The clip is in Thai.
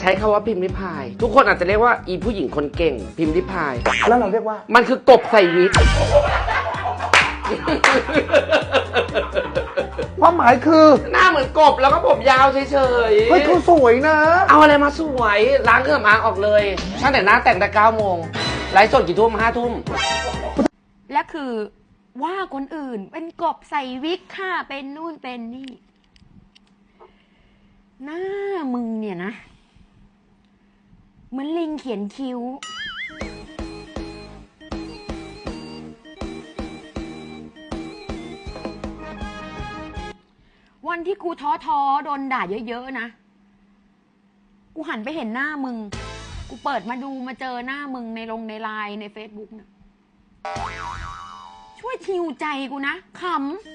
ใช้คาว่าพิมพ์ริพาย ทุกคนอาจจะเรียกว่าอีผู้หญิงคนเก่ง พิมพ์ริพาย แล้วเราเรียกว่า มันคือกบใส่วิก ความหมายคือหน้าเหมือนกบแล้วก็ผมยาวเฉยๆเฮ้ยเขาสวยนะ เอาอะไรมาสวยล้างเครื่องสำอางออกเลยช่างแต่งหน้าแต่งแต่เก้าโมงไลฟ์สดกี่ทุ่มห้าทุ่มและคือว่าคนอื่นเป็นกบใส่วิกค่ะเป็นนู่นเป็นนี่ หน้ามึงเนี่ยนะ เหมือนลิงเขียนคิ้ว วันที่กูท้อท้อๆโดนด่าเยอะๆนะ กูหันไปเห็นหน้ามึง กูเปิดมาดูมาเจอหน้ามึงในลงในไลน์ในเฟซบุ๊กนะช่วยทิวใจกูนะขำ